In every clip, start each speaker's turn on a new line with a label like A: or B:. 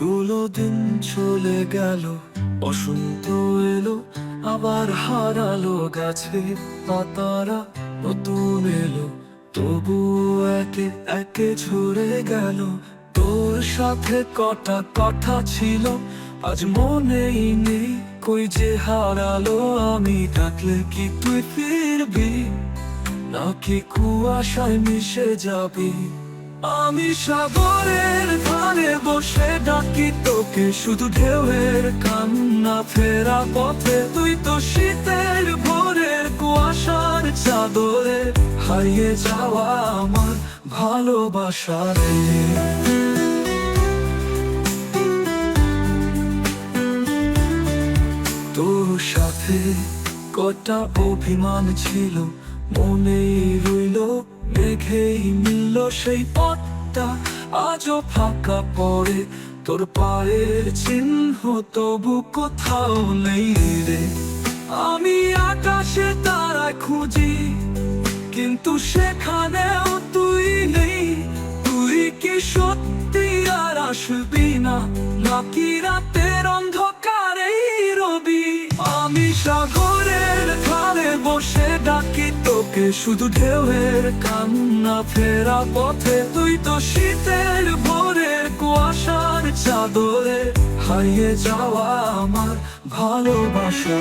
A: গুলো দিন চলে গেল। বসন্ত এলো, আবার হারালো গাছে পাতারা, নতুন এলো। তবু একে একে ঝরে গেল। তোর সাথে কটা কথা ছিল, আজ মনেই নেই কই যে হারালো আমি। ডাকলে কি তুই ফিরবি? নাকি কুয়াশায় মিশে যাবি? আমি সাগরের ধারে বসে ডাকি তোকে, শুধু ঢেউয়ের কান্না ফেরা পথে। তুই তো শীতের ভোরের কুয়াশার চাদরে, হারিয়ে যাওয়া আমার ভালোবাসা রে। তোর সাথে কটা অভিমান ছিল মনেই রইল, মেঘেই মিলল সেই পথটা। আজও ফাঁকা পড়ে, তোর পায়ের চিহ্ন তবু কোথাও নেই রে। আমি আকাশে তারা খুঁজি, কিন্তু সেখানেও তুই নেই। তুই কি সত্যি আর আসবি না, নাকি রাতের অন্ধকারেই রবি? আমি বসে ডাকি শুধু ঢেউয়ের কান্না, ফেরা পথে। তুই তো শীতের ভোরের কুয়াশার চাদরে হারিয়ে যাওয়া আমার ভালোবাসা।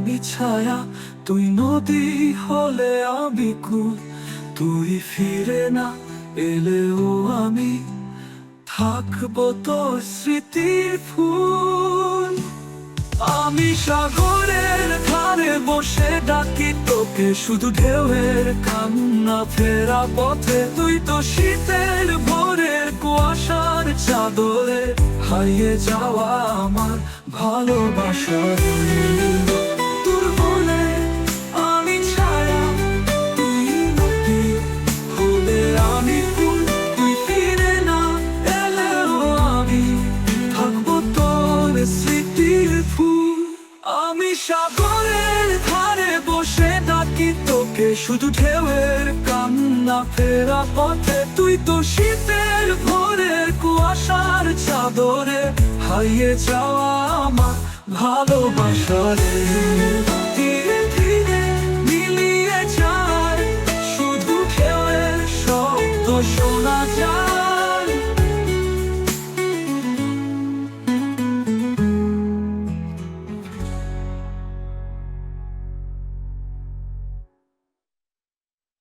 A: আমি ছায়া, তুই নদী হলে আমি কুল। তুই ফিরে না এলেও আমি থাকব তোর স্মৃতির ফুল। আমি সাগরের ধারে বসে ডাকি তোকে, শুধু ঢেউয়ের কান্না ফেরা পথে। তুই তো শীতের ভোরের কুয়াশার চাদরে হারিয়ে যাওয়া আমার ভালোবাসা। স্মৃতির ফুল আমি সাগরের ধারে বসে ডাকি তোকে। শুধু ঢেউয়ের কান্না ফেরা পথে, তুই তো শীতের ভোরের কুয়াশার চাদরে হারিয়ে যাওয়া আমার ভালোবাসা রে। ধীরে ধীরে মিলিয়ে যায় শুধু ঢেউয়ের শব্দ শোনা যায়।